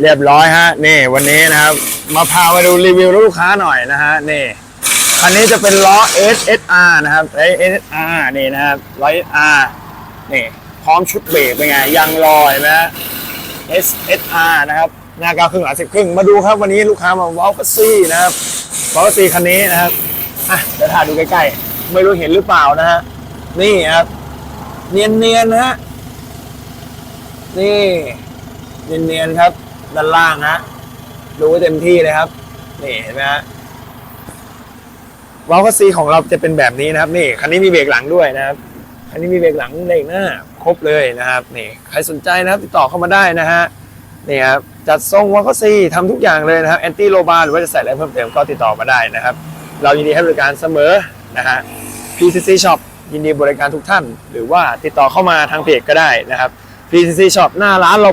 เรียบร้อยฮะนี่วันนี้นะครับมาพามาดูรีวิวลูกค้าหน่อยนะฮะนี่คันนี้จะเป็นล้อ SSR นะครับไอ้ SSR นี่นะครับล้อ SSR นี่พร้อมชุดเบรกเป็นไงยังลอยไหมฮะ SSR นะครับหน้าเก้าครึ่งหลังสิบครึ่งมาดูครับวันนี้ลูกค้ามาว้าวกัซี่นะครับว้าวกัซี่คันนี้นะครับอะเดี๋ยวถ่ายดูใกล้ๆ ไม่รู้เห็นหรือเปล่านะฮะนี่ครับ เนียนๆนะฮะนี่เนียนๆครับ ด้านล่างฮะรู้เต็มที่เลยครับ นี่เห็นไหมฮะวอลคัสซีของเราจะเป็นแบบนี้นะครับ นี่คันนี้มีเบรกหลังด้วยนะครับคันนี้มีเบรกหลังเบรกหน้าครบเลยนะครับ นี่ใครสนใจนะครับ ติดต่อเข้ามาได้นะฮะนี่ครับจัดทรงวอลคัสซีทำทุกอย่างเลยนะครับแอนตี้โลบาหรือว่าจะใส่อะไรเพิ่มเติมก็ติดต่อมาได้นะครับ เรายินดีให้บริการเสมอนะฮะ PCC Shop ยินดีบริการทุกท่าน หรือว่าติดต่อเข้ามาทางเพจก็ได้นะครับ PCC Shop หน้าร้านเรา